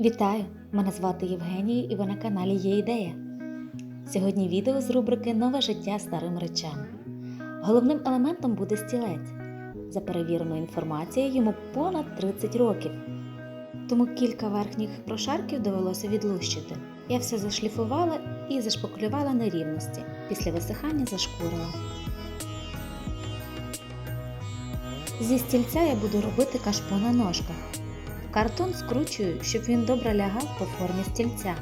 Вітаю! Мене звати Євгенія і ви на каналі Є ідея. Сьогодні відео з рубрики Нове життя старим речам. Головним елементом буде стілець. За перевіреною інформацією, йому понад 30 років. Тому кілька верхніх прошарків довелося відлущити. Я все зашліфувала і зашпаклювала нерівності. Після висихання зашкурила. Зі стільця я буду робити кашпо на ножках. Картон скручую, щоб він добре лягав по формі стільця.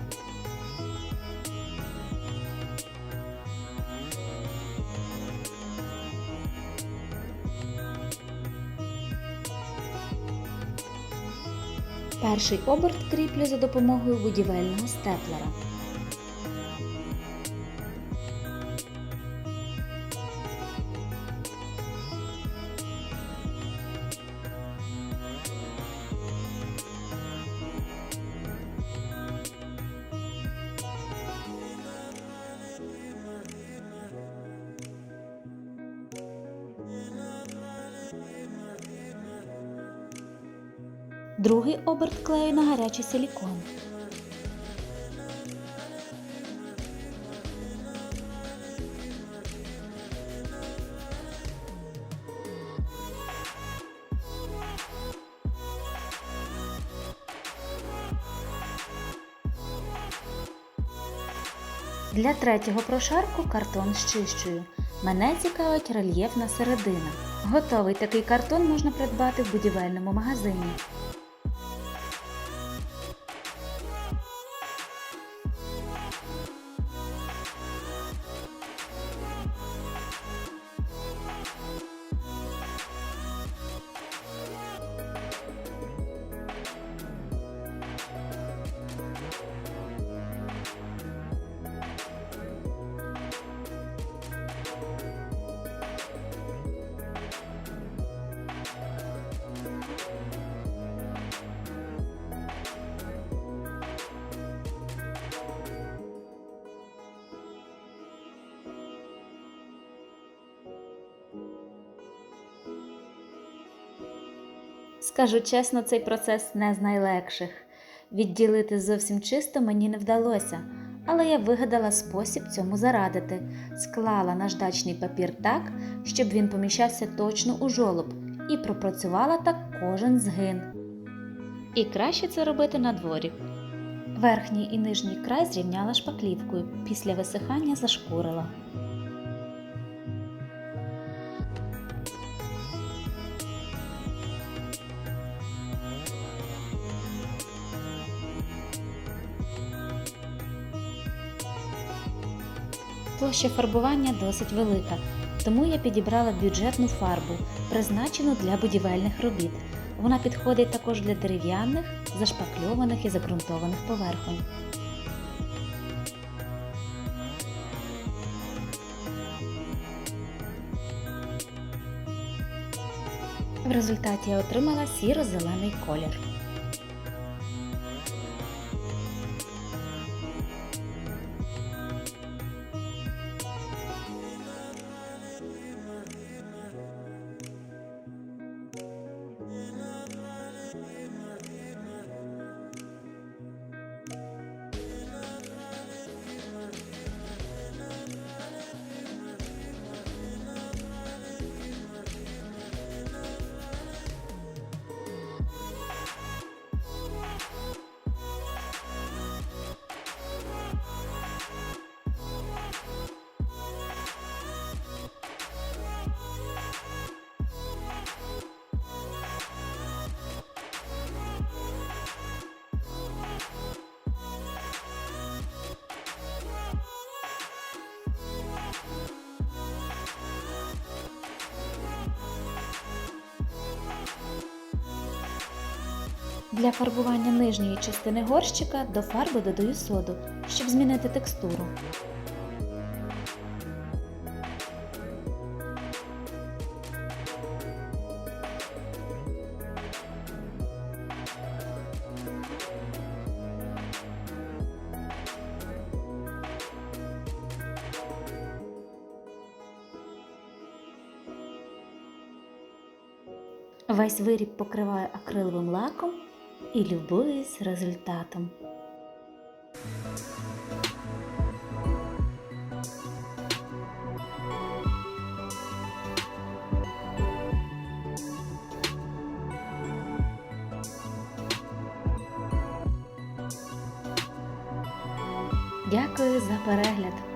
Перший оберт кріплю за допомогою будівельного степлера. Другий оберт клею на гарячий силікон. Для третього прошарку картон щищую. Мене цікавить рельєфна середина. Готовий такий картон можна придбати в будівельному магазині. Скажу чесно, цей процес не з найлегших. Відділити зовсім чисто мені не вдалося, але я вигадала спосіб цьому зарадити. Склала наждачний папір так, щоб він поміщався точно у жолоб, і пропрацювала так кожен згин. І краще це робити на дворі. Верхній і нижній край зрівняла шпаклівкою, після висихання зашкурила. Площа фарбування досить велика, тому я підібрала бюджетну фарбу, призначену для будівельних робіт. Вона підходить також для дерев'яних, зашпакльованих і загрунтованих поверхонь. В результаті я отримала сіро-зелений колір. Для фарбування нижньої частини горщика до фарби додаю соду, щоб змінити текстуру. Весь виріб покриваю акриловим лаком і любуюсь результатом. Дякую за перегляд!